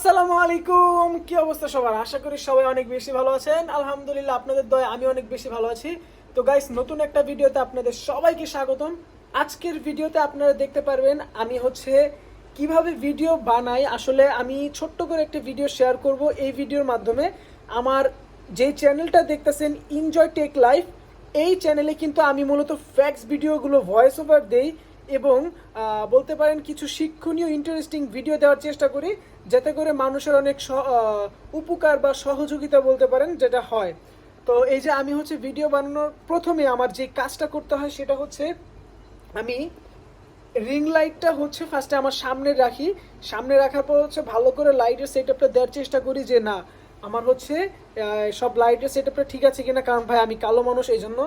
আসসালামু আলাইকুম। কি অবস্থা সবার? আশা করি সবাই অনেক বেশি ভালো আছেন। আলহামদুলিল্লাহ, আপনাদের দয় আমি অনেক বেশি ভালো আছি। তো গাইস নতুন একটা ভিডিওতে আপনাদের সবাইকে স্বাগতম। আজকের ভিডিওতে আপনারা দেখতে পারবেন, আমি হচ্ছে কীভাবে ভিডিও বানাই। আসলে আমি ছোট্ট করে একটা ভিডিও শেয়ার করব এই ভিডিওর মাধ্যমে। আমার যে চ্যানেলটা দেখতেছেন এনজয় টেক লাইফ এই চ্যানেলে কিন্তু আমি মূলত ফ্যাক্স ভিডিওগুলো ভয়েস ওভার দেই। এবং বলতে পারেন কিছু শিক্ষণীয় ইন্টারেস্টিং ভিডিও দেওয়ার চেষ্টা করি, যাতে করে মানুষের অনেক উপকার বা সহযোগিতা বলতে পারেন যেটা হয়। তো এই যে আমি হচ্ছে ভিডিও বানানোর প্রথমে আমার যে কাজটা করতে হয় সেটা হচ্ছে আমি রিং লাইটটা হচ্ছে ফার্স্টে আমার সামনে রাখি। সামনে রাখার পর হচ্ছে ভালো করে লাইটের সেট আপটা দেওয়ার চেষ্টা করি যে না, আমার হচ্ছে সব লাইটের সেট আপটা ঠিক আছে কিনা? কারণ ভাই আমি কালো মানুষ এই জন্য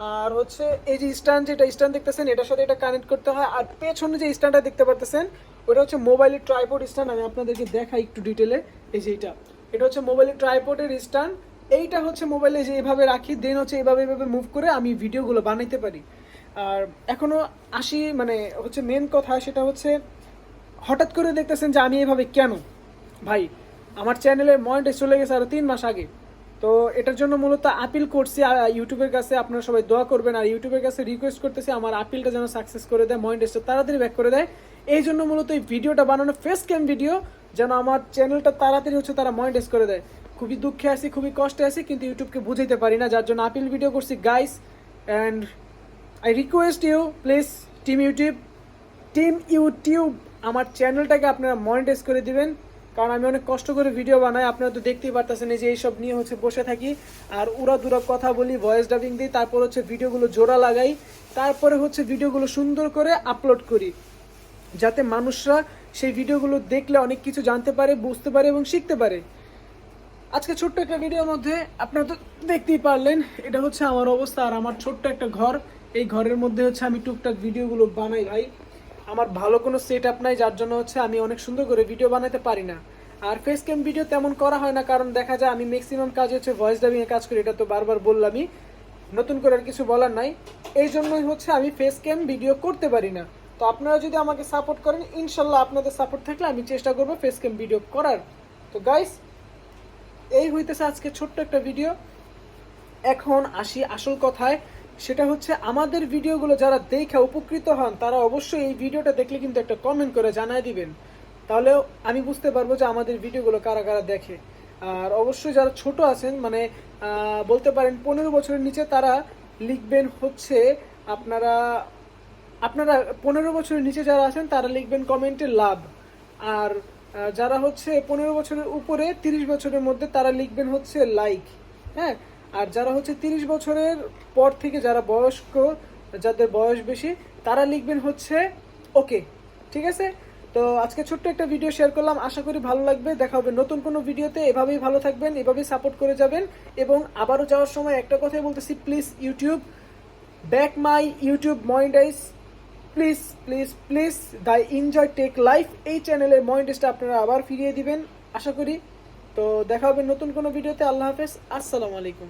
আর হচ্ছে এই যে স্ট্যান্ড যেটা, স্ট্যান্ড দেখতেছেন, এটার সাথে এটা কানেক্ট করতে হয়। আর পেছনে যে স্ট্যান্ডটা দেখতে পারতেছেন, ওটা হচ্ছে মোবাইলের ট্রাইপোড স্ট্যান্ড আমি আপনাদেরকে দেখাই একটু ডিটেলে এই যে এটা এটা হচ্ছে মোবাইলের ট্রাইপোডের স্ট্যান্ড এইটা হচ্ছে মোবাইলে যে এইভাবে রাখি দেন হচ্ছে এইভাবে এইভাবে মুভ করে আমি ভিডিওগুলো বানাইতে পারি। আর এখনও আসি মানে হচ্ছে মেন কথা সেটা হচ্ছে, হঠাৎ করে দেখতেছেন যে আমি এভাবে কেন? ভাই, আমার চ্যানেলের ময়েন্টে চলে গেছে আরও তিন মাস আগে। তো এটার জন্য মূলত আপিল করছি ইউটিউবের কাছে আপনারা সবাই দোয়া করবেন, আর ইউটিউবের কাছে রিকোয়েস্ট করতেছি আমার আপিলটা যেন সাকসেস করে দেয় ময়েন্টেসটা তাড়াতাড়ি ব্যাক করে দেয়। এই জন্য মূলত এই ভিডিওটা বানানো ফেস ক্যাম ভিডিও যেন আমার চ্যানেলটা তাড়াতাড়ি হচ্ছে তারা ময়েন্টেস করে দেয়। খুবই দুঃখে আছি, খুবই কষ্টে আছি, কিন্তু ইউটিউবকে বুঝাইতে পারি না, যার জন্য আপিল ভিডিও করছি guys and I request you please team YouTube team YouTube আমার চ্যানেলটাকে আপনারা মনিটাইজ করে দিবেন। কারণ আমি অনেক কষ্ট করে ভিডিও বানাই, আপনারা তো দেখতেই পারতেছেন এই যে এইসব নিয়ে হচ্ছে বসে থাকি। আর উড়া দুরা কথা বলি ভয়েস ডাবিং দিই, তারপর হচ্ছে ভিডিওগুলো জোড়া লাগাই, তারপরে হচ্ছে ভিডিওগুলো সুন্দর করে আপলোড করি। যাতে মানুষরা সেই ভিডিওগুলো দেখলে অনেক কিছু জানতে পারে, বুঝতে পারে এবং শিখতে পারে। আজকে ছোট্ট একটা ভিডিওর মধ্যে আপনারা তো দেখতেই পারলেন, এটা হচ্ছে আমার অবস্থা আর আমার ছোট্ট একটা ঘর। এই ঘরের মধ্যে হচ্ছে আমি টুকটাক ভিডিওগুলো বানাই ভাই। আমার ভালো কোনো সেট আপ নাই, যার জন্য হচ্ছে আমি অনেক সুন্দর করে ভিডিও বানাতে পারি না। আর ফেস ক্যাম ভিডিও তেমন করা হয় না, কারণ দেখা যায় আমি ম্যাক্সিমাম কাজ হচ্ছে ভয়েস ডাবিং এ কাজ করি, এটা তো বারবার বললামই। নতুন করে আর কিছু বলার নাই। এই জন্যই হচ্ছে আমি ফেস ক্যাম ভিডিও করতে পারি না। তো আপনারা যদি আমাকে সাপোর্ট করেন, ইনশাল্লাহ আপনাদের সাপোর্ট থাকলে আমি চেষ্টা করব ফেস ক্যাম ভিডিও করার। তো গাইস এই হইতেছে আজকে ছোট্ট একটা ভিডিও এখন আসি আসল কথায়। সেটা হচ্ছে আমাদের ভিডিওগুলো যারা দেখে উপকৃত হন, তারা অবশ্যই এই ভিডিওটা দেখলে কিন্তু একটা কমেন্ট করে জানায় দিবেন। তাহলে আমি বুঝতে পারব যে আমাদের ভিডিওগুলো কারা কারা দেখে। আর অবশ্যই যারা ছোট আছেন মানে বলতে পারেন পনেরো বছরের নিচে তারা লিখবেন হচ্ছে আপনারা আপনারা পনেরো বছরের নিচে যারা আছেন, তারা লিখবেন কমেন্টে লাভ। আর যারা হচ্ছে পনেরো বছরের উপরে, তিরিশ বছরের মধ্যে তারা লিখবেন হচ্ছে লাইক হ্যাঁ? আর যারা হচ্ছে তিরিশ বছরের পর থেকে যারা বয়স্ক, যাদের বয়স বেশি, তারা লিখবেন হচ্ছে ওকে, ঠিক আছে? তো আজকে ছোট্ট একটা ভিডিও শেয়ার করলাম। আশা করি ভালো লাগবে। দেখা হবে নতুন কোনো ভিডিওতে এভাবেই ভালো থাকবেন, এভাবেই সাপোর্ট করে যাবেন। এবং আবারও যাওয়ার সময় একটা কথাই বলতেছি please YouTube back my YouTube monetize please please please the enjoy tech life এই চ্যানেলের মনিটাইজটা আপনারা আবার ফিরিয়ে দিবেন। আশা করি তো দেখা হবে নতুন কোনো ভিডিওতে। আল্লাহ হাফেজ। আসসালামু আলাইকুম।